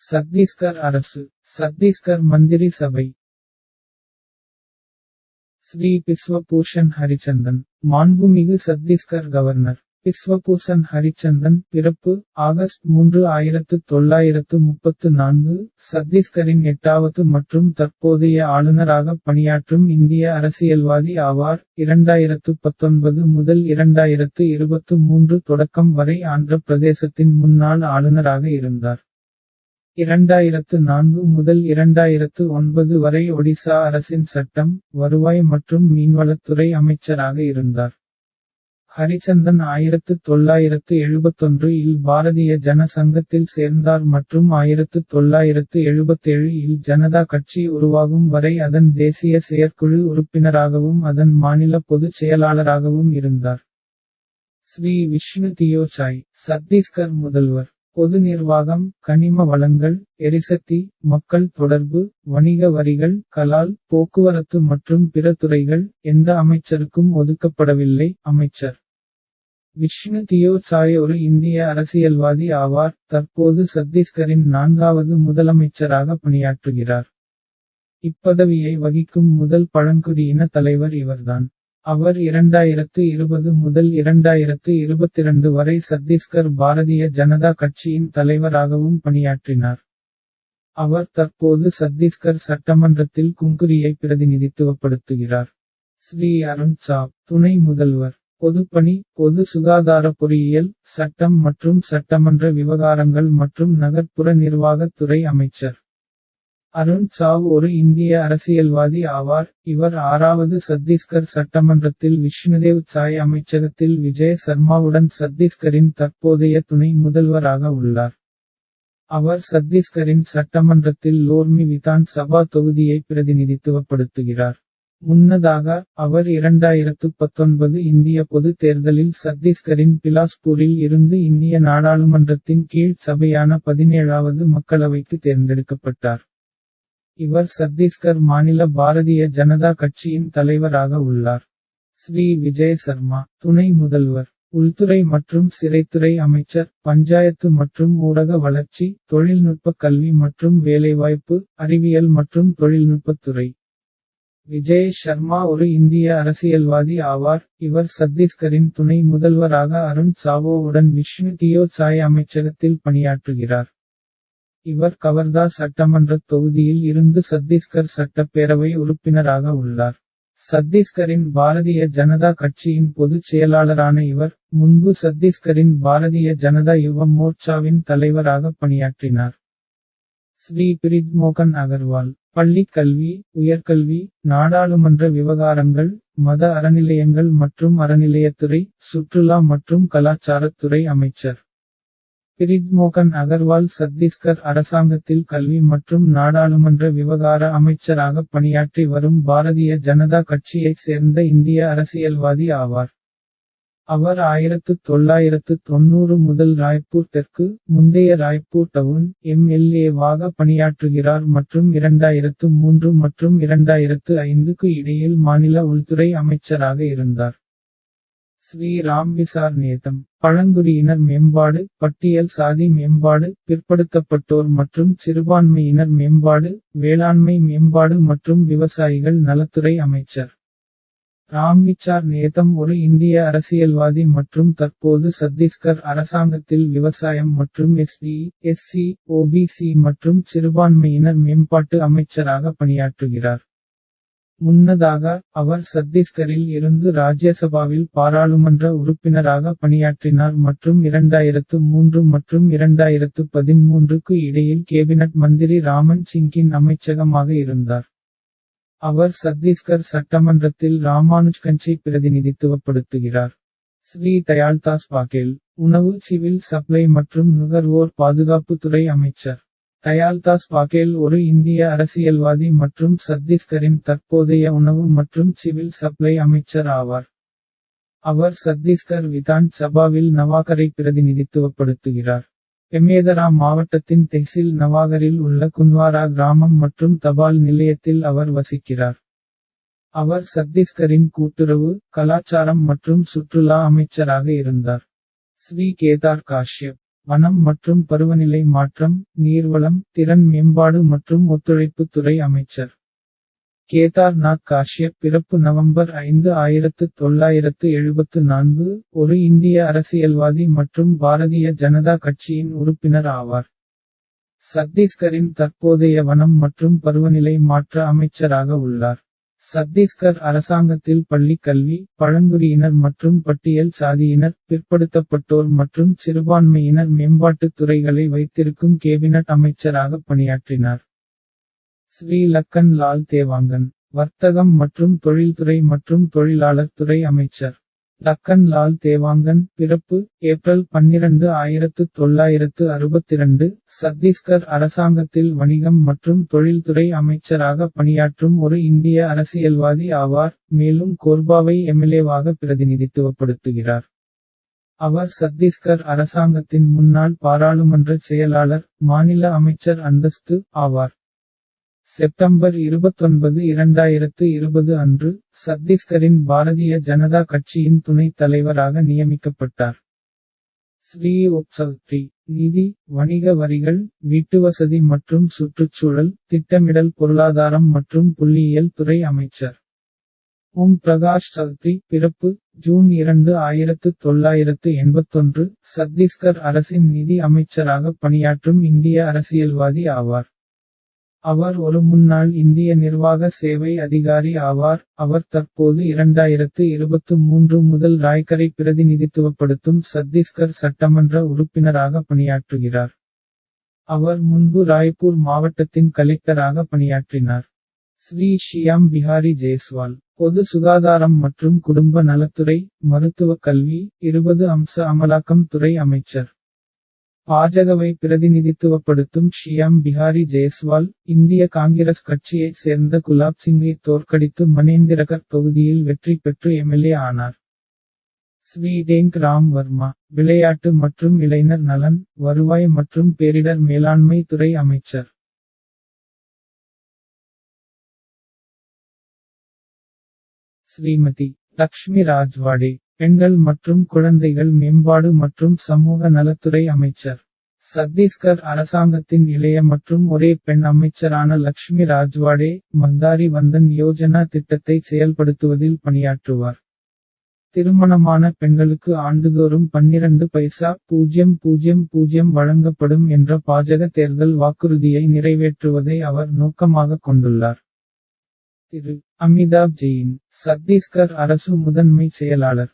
சத்தீஸ்கர் அரசு சத்தீஸ்கர் மந்திரி சபை. ஸ்ரீ பிஸ்வபூஷன் ஹரிச்சந்தன் மாண்புமிகு சத்தீஸ்கர் கவர்னர் பிஸ்வபூஷன் ஹரிச்சந்தன் பிறப்பு ஆகஸ்ட் மூன்று ஆயிரத்து தொள்ளாயிரத்து முப்பத்து நான்கு சத்தீஸ்கரின் எட்டாவது மற்றும் தற்போதைய ஆளுநராக பணியாற்றும் இந்திய அரசியல்வாதி ஆவார் இரண்டாயிரத்து பத்தொன்பது முதல் இரண்டாயிரத்து இருபத்து மூன்று தொடக்கம் வரை ஆந்திர பிரதேசத்தின் முன்னாள் ஆளுநராக இருந்தார். இரண்டாயிரத்து நான்கு முதல் இரண்டாயிரத்து ஒன்பது வரை ஒடிசா அரசின் சட்டம் வருவாய் மற்றும் மீன்வளத்துறை அமைச்சராக இருந்தார். ஹரிச்சந்தன் ஆயிரத்து தொள்ளாயிரத்து எழுபத்தொன்று இல் பாரதிய ஜன சங்கத்தில் சேர்ந்தார் மற்றும் ஆயிரத்து தொள்ளாயிரத்து எழுபத்தேழு இல் ஜனதா கட்சி உருவாகும் வரை அதன் தேசிய செயற்குழு உறுப்பினராகவும் அதன் மாநில பொதுச் செயலாளராகவும் இருந்தார். ஸ்ரீ விஷ்ணு தியோசாய் சத்தீஸ்கர் முதல்வர். பொது நிர்வாகம் கனிம வளங்கள் எரிசக்தி மக்கள் தொடர்பு வணிக வரிகள் கலால் போக்குவரத்து மற்றும் பிற துறைகள் எந்த அமைச்சருக்கும் ஒதுக்கப்படவில்லை. அமைச்சர் விஷ்ணு தியோசாய் ஒரு இந்திய அரசியல்வாதி ஆவார். தற்போது சத்தீஸ்கரின் நான்காவது முதலமைச்சராக பணியாற்றுகிறார். இப்பதவியை வகிக்கும் முதல் பழங்குடியின தலைவர் இவர்தான். அவர் இரண்டாயிரத்து இருபது முதல் இரண்டாயிரத்து இருபத்திரண்டு வரை சத்தீஸ்கர் பாரதிய ஜனதா கட்சியின் தலைவராகவும் பணியாற்றினார். அவர் தற்போது சத்தீஸ்கர் சட்டமன்றத்தில் குங்குரியை பிரதிநிதித்துவப்படுத்துகிறார். ஸ்ரீ அருண் சா துணை முதல்வர். பொதுப்பணி பொது சுகாதார பொறியியல் சட்டம் மற்றும் சட்டமன்ற விவகாரங்கள் மற்றும் நகர்ப்புற நிர்வாகத் துறை அமைச்சர். அருண் சாவ் ஒரு இந்திய அரசியல்வாதி ஆவார். இவர் ஆறாவது சத்தீஸ்கர் சட்டமன்றத்தில் விஷ்ணுதேவ் சாய் அமைச்சகத்தில் விஜய சர்மாவுடன் சத்தீஸ்கரின் தற்போதைய துணை முதல்வராக உள்ளார். அவர் சத்தீஸ்கரின் சட்டமன்றத்தில் லோர்மி விதான் சபா தொகுதியை பிரதிநிதித்துவப்படுத்துகிறார். முன்னதாக அவர் இரண்டாயிரத்து பத்தொன்பது இந்திய பொது தேர்தலில் சத்தீஸ்கரின் பிலாஸ்பூரில் இருந்து இந்திய நாடாளுமன்றத்தின் கீழ் சபையான பதினேழாவது மக்களவைக்கு தேர்ந்தெடுக்கப்பட்டார். இவர் சத்தீஸ்கர் மாநில பாரதிய ஜனதா கட்சியின் தலைவராக உள்ளார். ஸ்ரீ விஜய் சர்மா துணை முதல்வர் உள்துறை மற்றும் சிறைத்துறை அமைச்சர் பஞ்சாயத்து மற்றும் ஊரக வளர்ச்சி தொழில்நுட்ப கல்வி மற்றும் வேலைவாய்ப்பு அறிவியல் மற்றும் தொழில்நுட்பத்துறை விஜய் சர்மா ஒரு இந்திய அரசியல்வாதி ஆவார். இவர் சத்தீஸ்கரின் துணை முதல்வராக அருண் சாவோவுடன் விஷ்ணு தியோ சாய் அமைச்சகத்தில் பணியாற்றுகிறார். இவர் கவர்தா சட்டமன்ற தொகுதியில் இருந்து சத்தீஸ்கர் சட்டப்பேரவை உறுப்பினராக உள்ளார். சத்தீஸ்கரின் பாரதிய ஜனதா கட்சியின் பொதுச் செயலாளரான இவர் முன்பு சத்தீஸ்கரின் பாரதிய ஜனதா யுவ மோர்ச்சாவின் தலைவராக பணியாற்றினார். ஸ்ரீ பிரித்மோகன் அகர்வால் பள்ளி கல்வி உயர்கல்வி நாடாளுமன்ற விவகாரங்கள் மத அறநிலையங்கள் மற்றும் அறநிலையத்துறை சுற்றுலா மற்றும் கலாச்சாரத்துறை அமைச்சர். பிரித்மோகன் அகர்வால் சத்தீஸ்கர் அரசாங்கத்தில் கல்வி மற்றும் நாடாளுமன்ற விவகார அமைச்சராக பணியாற்றி வரும் பாரதிய ஜனதா கட்சியைச் சேர்ந்த இந்திய அரசியல்வாதி ஆவார். அவர் ஆயிரத்து தொள்ளாயிரத்து தொன்னூறு முதல் ராய்ப்பூர் தெற்கு முந்தைய ராய்ப்பூர் டவுன் எம்எல்ஏவாக பணியாற்றுகிறார் மற்றும் இரண்டாயிரத்து மூன்று மற்றும் இரண்டாயிரத்து ஐந்துக்கு இடையில் மாநில உள்துறை அமைச்சராக இருந்தார். ஸ்ரீ ராம்விசார் நேதம் பழங்குடியினர் மேம்பாடு பட்டியல் சாதி மேம்பாடு பிற்படுத்தப்பட்டோர் மற்றும் சிறுபான்மையினர் மேம்பாடு வேளாண்மை மேம்பாடு மற்றும் விவசாயிகள் நலத்துறை அமைச்சர். ராம்விச்சார் நேதம் ஒரு இந்திய அரசியல்வாதி மற்றும் தற்போது சத்தீஸ்கர் அரசாங்கத்தில் விவசாயம் மற்றும் எஸ்பி எஸ்சி ஓபிசி மற்றும் சிறுபான்மையினர் மேம்பாட்டு அமைச்சராக பணியாற்றுகிறார். முன்னதாக அவர் சத்தீஸ்கரில் இருந்து ராஜ்யசபாவில் பாராளுமன்ற உறுப்பினராக பணியாற்றினார் மற்றும் இரண்டாயிரத்து மூன்று மற்றும் இரண்டாயிரத்து பதிமூன்றுக்கு இடையில் கேபினட் மந்திரி ராமன் சிங்கின் அமைச்சகமாக இருந்தார். அவர் சத்தீஸ்கர் சட்டமன்றத்தில் ராமானுஜ்கஞ்சை பிரதிநிதித்துவப்படுத்துகிறார். ஸ்ரீ தயாள்தாஸ் பாகேல் உணவு சிவில் சப்ளை மற்றும் நுகர்வோர் பாதுகாப்பு துறை அமைச்சர். தயால்தாஸ் பாகேல் ஒரு இந்திய அரசியல்வாதி மற்றும் சத்தீஸ்கரின் தற்போதைய உணவு மற்றும் சிவில் சப்ளை அமைச்சர் ஆவார். அவர் சத்தீஸ்கர் விதான் சபாவில் நவாகரை பிரதிநிதித்துவப்படுத்துகிறார். எமேதரா மாவட்டத்தின் தெஹ்சில் நவாகரில் உள்ள குன்வாரா கிராமம் மற்றும் தபால் நிலையத்தில் அவர் வசிக்கிறார். அவர் சத்தீஸ்கரின் கூட்டுறவு கலாச்சாரம் மற்றும் சுற்றுலா அமைச்சராக இருந்தார். ஸ்ரீ கேதார் காஷ்யப் வனம் மற்றும் பருவநிலை மாற்றம் நீர்வளம் திறன் மேம்பாடு மற்றும் ஒத்துழைப்பு துறை அமைச்சர். கேதார்நாத் காஷ்யப் பிறப்பு நவம்பர் ஐந்து ஆயிரத்து தொள்ளாயிரத்து எழுபத்து நான்கு ஒரு இந்திய அரசியல்வாதி மற்றும் பாரதிய ஜனதா கட்சியின் உறுப்பினர் ஆவார். சத்தீஸ்கரின் தற்போதைய வனம் மற்றும் பருவநிலை மாற்ற அமைச்சராக உள்ளார். சத்தீஸ்கர் அரசாங்கத்தில் பள்ளி கல்வி பழங்குடியினர் மற்றும் பட்டியல் சாதியினர் பிற்படுத்தப்பட்டோர் மற்றும் சிறுபான்மையினர் மேம்பாட்டுத் துறைகளை வைத்திருக்கும் கேபினட் அமைச்சராக பணியாற்றினார். ஸ்ரீ லக்கன் லால் தேவாங்கன் வர்த்தகம் மற்றும் தொழில்துறை மற்றும் தொழிலாளர் துறை அமைச்சர். லக்கன் லால் தேவாங்கன் பிறப்பு ஏப்ரல் பன்னிரண்டு ஆயிரத்து தொள்ளாயிரத்து அறுபத்திரண்டு சத்தீஸ்கர் அரசாங்கத்தில் வணிகம் மற்றும் தொழில்துறை அமைச்சராக பணியாற்றும் ஒரு இந்திய அரசியல்வாதி ஆவார் மேலும் கோர்பாவை எம்எல்ஏவாக பிரதிநிதித்துவப்படுத்துகிறார். அவர் சத்தீஸ்கர் அரசாங்கத்தின் முன்னாள் பாராளுமன்ற செயலாளர் மாநில அமைச்சர் அந்தஸ்து ஆவார். செப்டம்பர் இருபத்தொன்பது இரண்டாயிரத்து இருபது அன்று சத்தீஸ்கரின் பாரதிய ஜனதா கட்சியின் துணைத் தலைவராக நியமிக்கப்பட்டார். ஸ்ரீ ஒப்சௌத்ரி நிதி வணிக வரிகள் வீட்டுவசதி மற்றும் சுற்றுச்சூழல் திட்டமிடல் பொருளாதாரம் மற்றும் புள்ளியியல் துறை அமைச்சர். ஓம் பிரகாஷ் சவுத்ரி பிறப்பு ஜூன் இரண்டு ஆயிரத்து தொள்ளாயிரத்து எண்பத்தொன்று சத்தீஸ்கர் அரசின் நிதி அமைச்சராக பணியாற்றும் இந்திய அரசியல்வாதி ஆவார். அவர் ஒரு முன்னாள் இந்திய நிர்வாக சேவை அதிகாரி ஆவார். அவர் தற்போது இரண்டாயிரத்து இருபத்து மூன்று முதல் ராய்கரை பிரதிநிதித்துவப்படுத்தும் சத்தீஸ்கர் சட்டமன்ற உறுப்பினராக பணியாற்றுகிறார். அவர் முன்பு ராய்ப்பூர் மாவட்டத்தின் கலெக்டராக பணியாற்றினார். ஸ்ரீ ஷியாம் பிஹாரி ஜெய்ஸ்வால் பொது சுகாதாரம் மற்றும் குடும்ப நலத்துறை மருத்துவக் கல்வி இருபது அம்ச அமலாக்கம் துறை அமைச்சர். பாஜகவை பிரதிநிதித்துவப்படுத்தும் ஷியாம் பிஹாரி ஜெயஸ்வால் இந்திய காங்கிரஸ் கட்சியைச் சேர்ந்த குலாப் சிங்கை தோற்கடித்து மனேந்திரகர் தொகுதியில் வெற்றி பெற்று எம்எல்ஏ ஆனார். ஸ்ரீடேங்க் ராம் வர்மா விளையாட்டு மற்றும் இளைஞர் நலன் வருவாய் மற்றும் பேரிடர் மேலாண்மை துறை அமைச்சர். ஸ்ரீமதி லக்ஷ்மி ராஜ்வாடே பெண்கள் மற்றும் குழந்தைகள் மேம்பாடு மற்றும் சமூக நலத்துறை அமைச்சர். சத்தீஸ்கர் அரசாங்கத்தின் இளைய மற்றும் ஒரே பெண் அமைச்சரான லக்ஷ்மி ராஜ்வாடே மந்தாரி வந்தன் யோஜனா திட்டத்தை செயல்படுத்துவதில் பணியாற்றுவார். திருமணமான பெண்களுக்கு ஆண்டுதோறும் பன்னிரண்டு பைசா பூஜ்யம் பூஜ்யம் பூஜ்யம் வழங்கப்படும் என்ற பாஜக தேர்தல் வாக்குறுதியை நிறைவேற்றுவதை அவர் நோக்கமாக கொண்டுள்ளார். திரு. அமிதாப் ஜெயின் சத்தீஸ்கர் அரசு முதன்மை செயலாளர்.